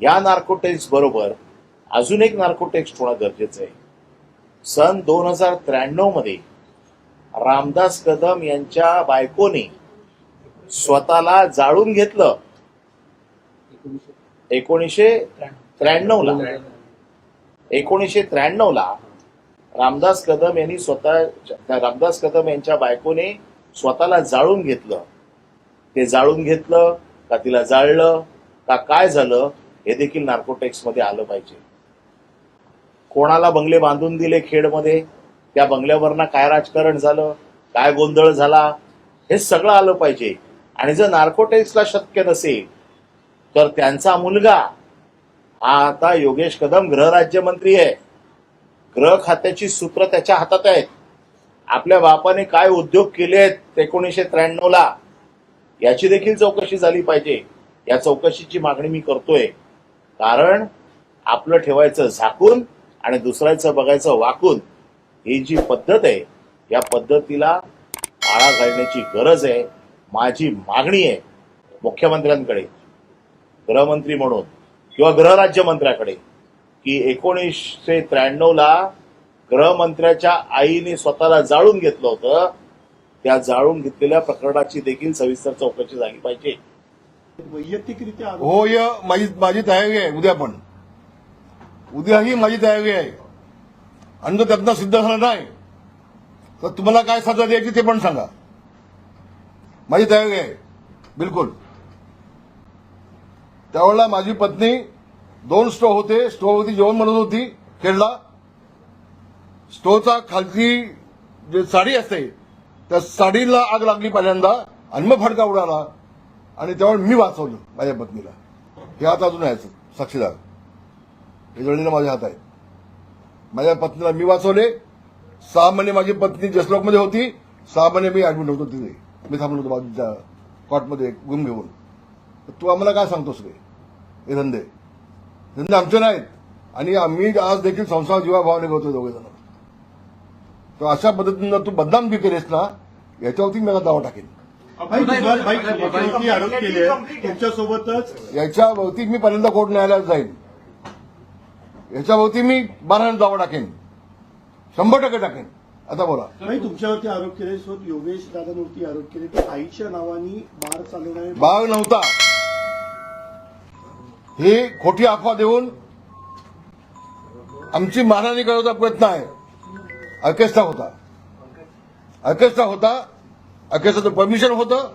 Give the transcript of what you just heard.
या नार्कोटेक्स बरोबर अजून एक नार्कोटेक्स होणं गरजेचं आहे. सन दोन हजार त्र्याण्णवमध्ये रामदास कदम यांच्या बायकोने स्वतःला जाळून घेतलं. एकोणीसशे त्र्याण्णवला एकोणीसशे त्र्याण्णवला रामदास कदम यांनी स्वतः रामदास कदम यांच्या बायकोने स्वतःला जाळून घेतलं. ते जाळून घेतलं का तिला जाळलं का काय झालं हे देखील नार्कोटेक्समध्ये आलं पाहिजे. कोणाला बंगले बांधून दिले खेडमध्ये? त्या बंगल्यावरनं काय राजकारण झालं? काय गोंधळ झाला? हे सगळं आलं पाहिजे. आणि जर नार्कोटेक्सला शक्य नसेल तर त्यांचा मुलगा हा आता योगेश कदम गृहराज्यमंत्री आहे. गृह खात्याची सूत्र त्याच्या हातात आहेत. आपल्या बापाने काय उद्योग केले आहेत एकोणीसशे त्र्याण्णवला? याची देखील चौकशी झाली पाहिजे. या चौकशीची मागणी मी करतोय. कारण आपलं ठेवायचं झाकून आणि दुसऱ्याचं बघायचं वाकून ही जी पद्धत आहे या पद्धतीला आळा घालण्याची गरज आहे माझी मागणी आहे मुख्यमंत्र्यांकडे गृहमंत्री म्हणून किंवा गृहराज्यमंत्र्याकडे की एकोणीसशे त्र्याण्णवला गृहमंत्र्याच्या आईने स्वतःला जाळून घेतलं होतं. त्या जाळून घेतलेल्या प्रकरणाची देखील सविस्तर चौकशी झाली पाहिजे. वैयक्तिकरित्या हो य माझी माझी तयारी आहे उद्या पण. उद्याही माझी तयारी आहे. आणि जर त्यातनं सिद्ध झालं नाही. तर तुम्हाला काय सजा द्यायची ते पण सांगा. माझी तयारी आहे बिलकुल. त्यावेळेला माझी पत्नी दोन स्टोव होते. स्टोववरती जेवण बनवत होती खेळला. स्टोवचा खालची जे साडी असते त्या साडीला आग लागली पहिल्यांदा. आणि मग फडका उडाला. आणि त्यामुळे मी वाचवलं माझ्या पत्नीला. हे हात अजून आहे साक्षीदार. हे जळलेलं माझ्या हात आहे माझ्या पत्नीला मी वाचवले. सहा महिने माझी पत्नी जसलोकमध्ये होती सहा महिने मी ऍडमिट होतो तिथे. मी थांबलो होतो बाजूच्या कॉटमध्ये गुम घेऊन. तर तू आम्हाला काय सांगतोस रे? हे धंदे. धंदे आमचे नाहीत. आणि आम्ही आज देखील संसार जीवाभावाने करतो दोघे जण. तर अशा पद्धतीनं तू बदनाम बी केलेस ना याच्यावरती मी दावा टाकेन. आरोप केले तुमच्यासोबतच याच्यावरती मी पहिल्यांदा कोर्ट न्यायालयात जाईन. याच्यावरती मी बारा दावा टाकेन. शंभर टक्के टाकेन. आता बोला. भाई तुमच्यावरती आरोप केले सो योगेश दादांवरती आरोप केले की आईच्या नावाने बार चालवणारे बाग नव्हता. ही खोटी अफवा देऊन आमची मारहाणी करण्याचा प्रयत्न आहे. ऑर्केस्ट्रा होता. ऑर्केस्ट्रा होता. ऑर्केस्ट्राचं परमिशन होतं